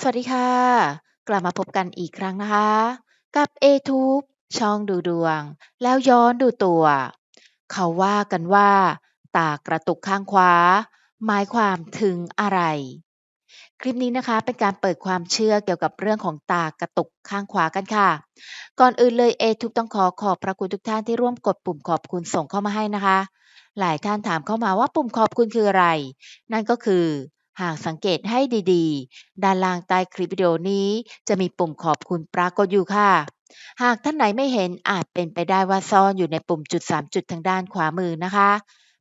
สวัสดีค่ะ กลับมาพบกันอีกครั้งนะคะ กับ A-Tube ช่องดูดวง แล้วย้อนดูตัว เขาว่ากันว่า ตากระตุกข้างขวา หมายความถึงอะไร?คลิปนี้นะคะเป็นการเปิดความเชื่อเกี่ยวกับเรื่องของตากระตุกข้างขวากันค่ะ ก่อนอื่นเลย A-Tube ต้องขอขอบพระคุณทุกท่านที่ร่วมกดปุ่มขอบคุณส่งเข้ามาให้นะคะ หลายท่านถามเข้ามาว่าปุ่มขอบคุณคืออะไร?นั่นก็คือ หากสังเกตให้ดีๆ ด้านล่างใต้คลิปวิดีโอนี้จะมีปุ่มขอบคุณปรากฏอยู่ค่ะ หากท่านไหนไม่เห็นอาจเป็นไปได้ว่าซ่อนอยู่ในปุ่มจุด 3 จุดทางด้านขวามือนะคะ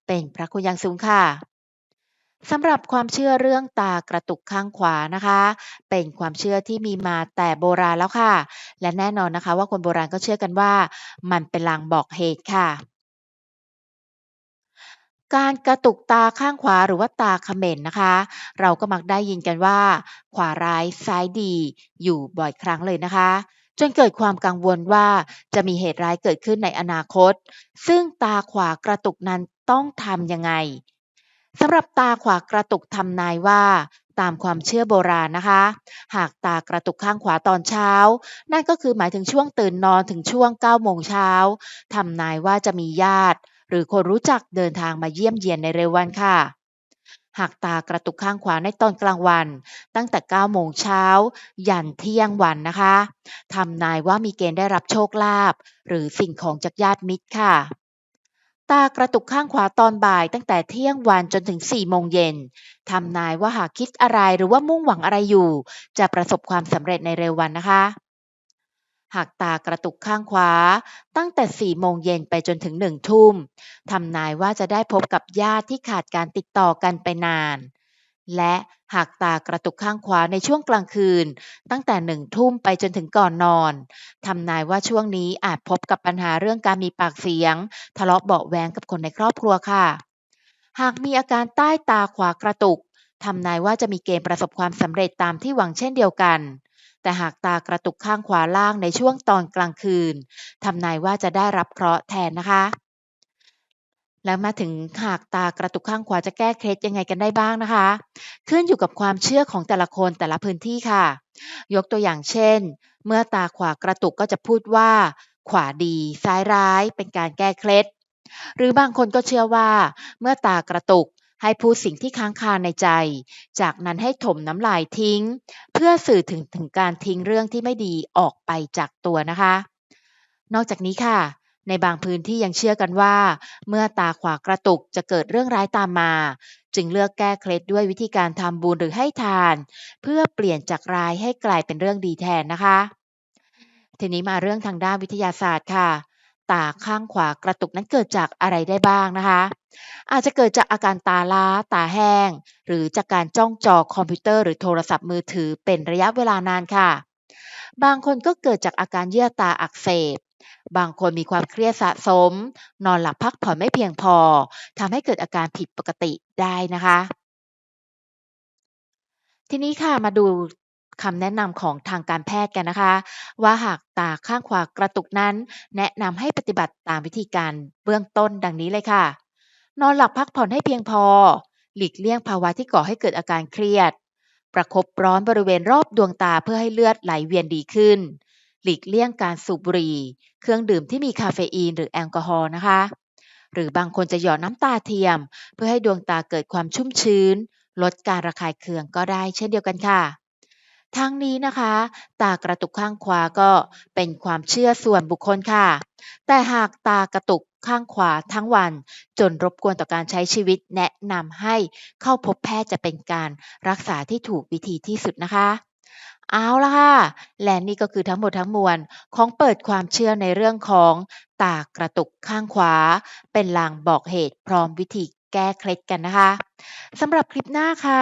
เป็นพระคุณอย่างสูงค่ะสำหรับความเชื่อเรื่องตากระตุกข้างขวานะคะ เป็นความเชื่อที่มีมาแต่โบราณแล้วค่ะ และแน่นอนนะคะว่าคนโบราณก็เชื่อกันว่า มันเป็นลางบอกเหตุค่ะ การกระตุกตาข้างขวาหรือว่าตาเขม่นนะคะ เราก็มักได้ยินกันว่า ขวาร้ายซ้ายดี อยู่บ่อยครั้งเลยนะคะ จนเกิดความกังวลว่าจะมีเหตุร้ายเกิดขึ้นในอนาคต ซึ่งตาขวากระตุกนั้นต้องทำยังไง?สำหรับตาขวากระตุกทำนายว่า ตามความเชื่อโบราณนะคะ หากตากระตุกข้างขวาตอนเช้า นั่นก็คือหมายถึงช่วงตื่นนอนถึงช่วง9โมงเช้าทำนายว่าจะมีญาติ หรือคนรู้จักเดินทางมาเยี่ยมเยียนในเร็ววันค่ะ หากตากระตุกข้างขวาในตอนกลางวัน ตั้งแต่ 9 โมงเช้า ยันเที่ยงวันนะคะทำนายว่ามีเกณฑ์ได้รับโชคลาภหรือสิ่งของจากญาติมิตรค่ะตากระตุกข้างขวาตอนบ่ายตั้งแต่เที่ยงวันจนถึง 4 โมงเย็นทำนายว่าหากคิดอะไรหรือว่ามุ่งหวังอะไรอยู่ จะประสบความสำเร็จในเร็ววันนะคะ หากตากระตุกข้างขวา ตั้งแต่4โมงเย็นไปจนถึง1ทุ่มทำนายว่าจะได้พบกับญาติที่ขาดการติดต่อกันไปนาน และหากตากระตุกข้างขวาในช่วงกลางคืน ตั้งแต่1ทุ่มไปจนถึงก่อนนอนทำนายว่าช่วงนี้อาจพบกับปัญหาเรื่องการมีปากเสียง ทะเลาะเบาะแว้งกับคนในครอบครัวค่ะ หากมีอาการใต้ตาขวากระตุกทำนายว่าจะมีเกณฑ์ประสบความสำเร็จตามที่หวังเช่นเดียวกัน แต่หากตากระตุกข้างขวาล่างในช่วงตอนกลางคืนทำนายว่าจะได้รับเคราะห์แทนนะคะ แล้วมาถึงหากตากระตุกข้างขวาจะแก้เคล็ดยังไงกันได้บ้างนะคะ ขึ้นอยู่กับความเชื่อของแต่ละคนแต่ละพื้นที่ค่ะ ยกตัวอย่างเช่น เมื่อตาขวากระตุกก็จะพูดว่า ขวาดีซ้ายร้ายเป็นการแก้เคล็ดหรือบางคนก็เชื่อว่า เมื่อตากระตุก ให้พูดสิ่งที่ค้างคาในใจ จากนั้นให้ถมน้ำลายทิ้ง เพื่อสื่อถึงถึงการทิ้งเรื่องที่ไม่ดีออกไปจากตัวนะคะ นอกจากนี้ค่ะ ในบางพื้นที่ยังเชื่อกันว่า เมื่อตาขวากระตุกจะเกิดเรื่องร้ายตามมา จึงเลือกแก้เคล็ดด้วยวิธีการทำบุญหรือให้ทาน เพื่อเปลี่ยนจากร้ายให้กลายเป็นเรื่องดีแทนนะคะ ทีนี้มาเรื่องทางด้านวิทยาศาสตร์ค่ะ ตาข้างขวากระตุกนั้นเกิดจากอะไรได้บ้างนะคะ อาจจะเกิดจากอาการตาล้าตาแห้ง หรือจากการจ้องจอคอมพิวเตอร์หรือโทรศัพท์มือถือเป็นระยะเวลานานค่ะ บางคนก็เกิดจากอาการเยื่อตาอักเสบบางคนมีความเครียดสะสม นอนหลับพักผ่อนไม่เพียงพอทำให้เกิดอาการผิดปกติได้นะคะ ทีนี้ค่ะมาดู คำแนะนำของทางการแพทย์กันนะคะ ว่าหากตาข้างขวากระตุกนั้น แนะนำให้ปฏิบัติตามวิธีการเบื้องต้นดังนี้เลยค่ะ นอนหลับพักผ่อนให้เพียงพอ หลีกเลี่ยงภาวะที่ก่อให้เกิดอาการเครียด ประคบร้อนบริเวณรอบดวงตาเพื่อให้เลือดไหลเวียนดีขึ้น หลีกเลี่ยงการสูบบุหรี่ เครื่องดื่มที่มีกาเฟอีนหรือแอลกอฮอล์นะคะ หรือบางคนจะหยอดน้ำตาเทียม เพื่อให้ดวงตาเกิดความชุ่มชื้น ลดการระคายเคืองก็ได้เช่นเดียวกันค่ะ ทั้งนี้นะคะ ตากระตุกข้างขวาก็เป็นความเชื่อส่วนบุคคลค่ะ แต่หากตากระตุกข้างขวาทั้งวัน จนรบกวนต่อการใช้ชีวิตแนะนำให้เข้าพบแพทย์จะเป็นการรักษาที่ถูกวิธีที่สุดนะคะเอาละค่ะ และนี่ก็คือทั้งหมดทั้งมวลของเปิดความเชื่อในเรื่องของตากระตุกข้างขวา เป็นลางบอกเหตุพร้อมวิธีแก้เคล็ดกันนะคะสำหรับคลิปหน้าค่ะ